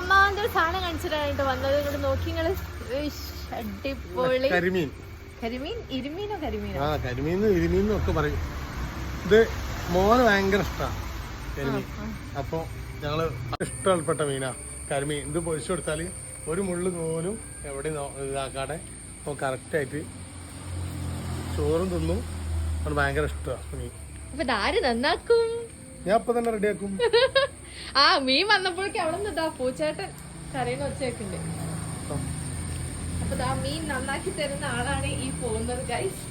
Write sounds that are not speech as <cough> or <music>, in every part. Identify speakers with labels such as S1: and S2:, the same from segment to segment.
S1: അമ്മാന്റെ ഒരു സാധനം കാണിച്ചിട്ടാണ് വന്നത്. ഇങ്ങോട്ട് നോക്കി നിങ്ങൾ അടിപൊളി.
S2: കരിമീൻ.
S1: കരിമീൻ? ഇരുമീനോ കരിമീനോ?
S2: ആ കരിമീൻ ഇരുമീൻ ഒക്കെ പറയും. ഇത് മോന് ഭയങ്കര ഇഷ്ടമാണ് കരിമീൻ. അപ്പോൾ ഞങ്ങൾ ഇഷ്ടപ്പെട്ട മീനാ കരിമീൻ. ഇത് പൊരിച്ചു കൊടുത്താൽ ഒരു മുള്ളു പോലും എവിടെ ഇതാക്കാതെ അപ്പോൾ കറക്റ്റായിട്ട് ചോറും തിന്നും. ഭയങ്കര ഇഷ്ടമാണ് മീൻ.
S1: അപ്പൊ ഇതാര് നന്നാക്കും?
S2: ഞാൻ അപ്പം തന്നെ റെഡിയാക്കും <laughs>
S1: ആ മീൻ വന്നപ്പോഴേക്കും അവിടെ നിന്ന് ഇതാ പൂച്ചേട്ടൻ കരയുന്ന വെച്ചേക്കുണ്ട് അപ്പൊ ദാ മീൻ നന്നാക്കി തരുന്ന ആളാണ് ഈ പോകുന്നത് ഗൈസ്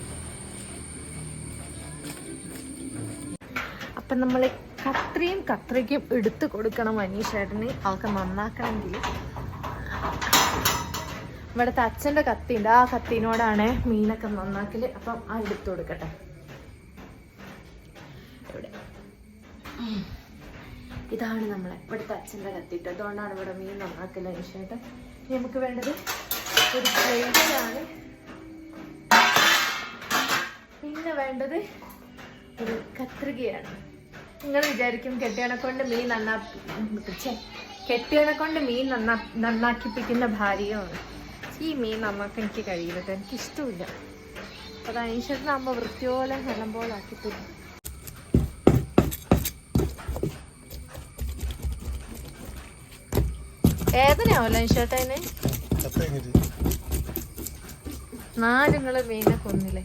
S1: അപ്പൊ നമ്മൾ കത്രിയും കത്രിക്കും എടുത്തു കൊടുക്കണം അനീഷേട്ടന് അവൾക്ക് നന്നാക്കണമെങ്കിൽ. ഇവിടുത്തെ അച്ഛന്റെ കത്തി ഉണ്ട് ആ കത്തിനോടാണ് മീനൊക്കെ നന്നാക്കൽ. അപ്പം ആ എടുത്തു കൊടുക്കട്ടെ. ഇതാണ് നമ്മളെ ഇവിടുത്തെ അച്ഛന്റെ കത്തിട്ട്. അതുകൊണ്ടാണ് ഇവിടെ മീൻ നന്നാക്കൽ വിഷയമായിട്ട്. നമുക്ക് വേണ്ടത് ഒരു പ്ലേറ്റാണ് പിന്നെ വേണ്ടത് ഒരു കത്രികയാണ്. നിങ്ങൾ വിചാരിക്കും കെട്ടിയണ കൊണ്ട് മീൻ നന്നാ കെട്ടിയണ കൊണ്ട് മീൻ നന്നാ നന്നാക്കിപ്പിക്കുന്ന ഭാര്യയാണ്. ഈ മീൻ നന്നാക്കാൻ എനിക്ക് കഴിയില്ല. എനിക്കിഷ്ടമില്ല എനിക്ക് ഇഷ്ടമില്ല. അത് അനീഷേട്ടനാകുമ്പോൾ വൃത്തിയോലെ വെള്ളം പോലെ ആക്കി തരും വേദനയാവല്ലോ നാലുങ്ങൾ മീനെ കൊന്നില്ലേ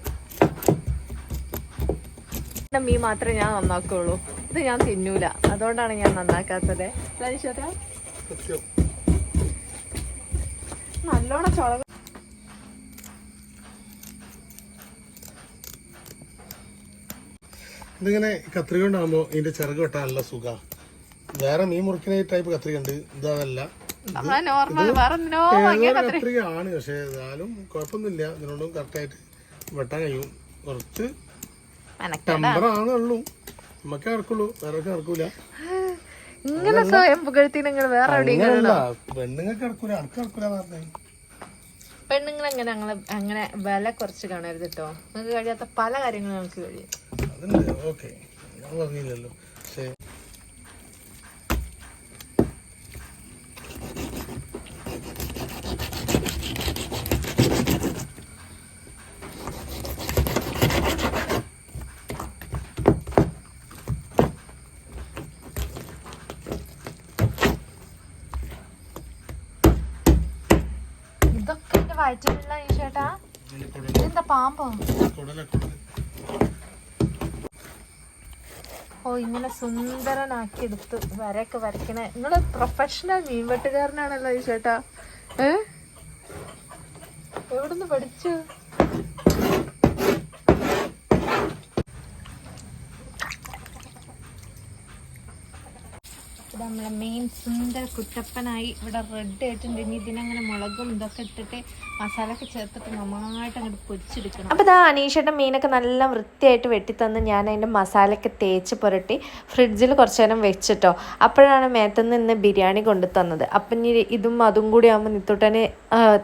S1: മീൻ മാത്രമേ ഞാൻ നന്നാക്കുള്ളൂ. ഇത് ഞാൻ തിന്നൂല. അതുകൊണ്ടാണ് ഞാൻ നന്നാക്കാത്തത്. നല്ലോണം ചുള
S2: ഇതിങ്ങനെ കത്രിക കൊണ്ടാകുമ്പോൾ ഇതിന്റെ ചിറക് വെട്ടാൻ നല്ല സുഖ. വേറെ മീൻ മുറിക്കുന്ന ടൈപ്പ് കത്രിക ഉണ്ട്. ഇതല്ല
S1: നോർമൽ വേറെ എന്തിനോ വാങ്ങിയ കത്രി
S2: ആണ് പക്ഷെ ഏതായാലും കുഴപ്പമൊന്നുമില്ല. ഇതിനോടും കറക്റ്റായിട്ട് വെട്ടാൻ കഴിയും. കുറച്ച് ടെമ്പറാണ് ഉള്ളൂ. നമുക്ക് ഇറക്കുള്ളൂ വേറെ ഇറക്കൂല
S1: ഇങ്ങനെ സ്വയം പുകഴ്ത്തി നിങ്ങൾ വേറെ
S2: പെണ്ണുങ്ങൾക്ക് ഇറക്കൂല അനക്ക് ഇറക്കൂല പറഞ്ഞേ.
S1: പെണ്ണുങ്ങൾ അങ്ങനെ ഞങ്ങളെ അങ്ങനെ വില കുറച്ച് കാണരുത് കേട്ടോ നിങ്ങൾക്ക് കഴിയാത്ത പല കാര്യങ്ങളും നമുക്ക് കഴിയും.
S2: അതുണ്ട്. ഓക്കെ. പറഞ്ഞില്ലല്ലോ. പക്ഷേ
S1: ഇതൊക്കെ എന്റെ വയറ്റിലുള്ള ഈ ചേട്ടാ? ഇതെന്താ പാമ്പോ? ഓ ഇങ്ങനെ സുന്ദരനാക്കി എടുത്ത് വരയൊക്കെ വരയ്ക്കണേ. നിങ്ങൾ പ്രൊഫഷണൽ മീൻവെട്ടുകാരനാണല്ലോ ഈ ചേട്ടാ. ഏ? എവിടുന്ന് പഠിച്ചു? ഇത് നമ്മളെ മെയിൻ സുന്ദര കുട്ടപ്പനായി ഇവിടെ റെഡ് ആയിട്ടുണ്ട്. ഇനി ഇതിനങ്ങനെ മുളകും ഇതൊക്കെ ഇട്ടിട്ട് മസാല ഒക്കെ ചേർത്തിട്ട് നന്നായിട്ട് അങ്ങോട്ട് പൊരിച്ചെടുക്കണം. അപ്പോൾ ഇതാ അനീഷയുടെ മീനൊക്കെ നല്ല വൃത്തിയായിട്ട് വെട്ടിത്തന്ന് ഞാൻ അതിന്റെ മസാലയൊക്കെ തേച്ച് പുരട്ടി ഫ്രിഡ്ജിൽ കുറച്ച് നേരം വെച്ചിട്ടോ. അപ്പോഴാണ് മേത്തുനിന്ന് ഇന്ന് ബിരിയാണി കൊണ്ടു തന്നത്. അപ്പം ഇനി ഇതും അതും കൂടി ആകുമ്പോൾ നിത്തോട്ടന്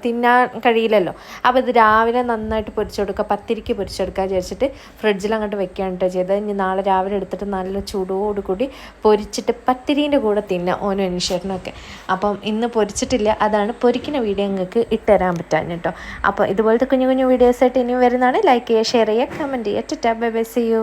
S1: തിന്നാൻ കഴിയില്ലല്ലോ. അപ്പോൾ ഇത് രാവിലെ നന്നായിട്ട് പൊരിച്ചു കൊടുക്കുക പത്തിരിക്ക് പൊരിച്ചെടുക്കുക വിചാരിച്ചിട്ട് ഫ്രിഡ്ജിൽ അങ്ങോട്ട് വെക്കുകയാണ് കേട്ടോ ചെയ്തത്. ഇനി നാളെ രാവിലെ എടുത്തിട്ട് നല്ല ചൂടോടുകൂടി പൊരിച്ചിട്ട് പത്തിരീന്റെ കൂടെ തിന്നാം ഓനും അനീഷേട്ടനൊക്കെ അപ്പം ഇന്ന് പൊരിച്ചിട്ടില്ല അതാണ് പൊരിക്കുന്ന വീഡിയോ നിങ്ങൾക്ക് ഇട്ടുതരാൻ പറ്റാൻ കേട്ടോ. അപ്പോൾ ഇതുപോലത്തെ കുഞ്ഞു കുഞ്ഞു വീഡിയോസായിട്ട് ഇനിയും വരുന്നതാണ്. ലൈക്ക് ചെയ്യുക ഷെയർ ചെയ്യുക കമന്റ് ചെയ്യുക. ടാ ബൈ ബൈ സി യു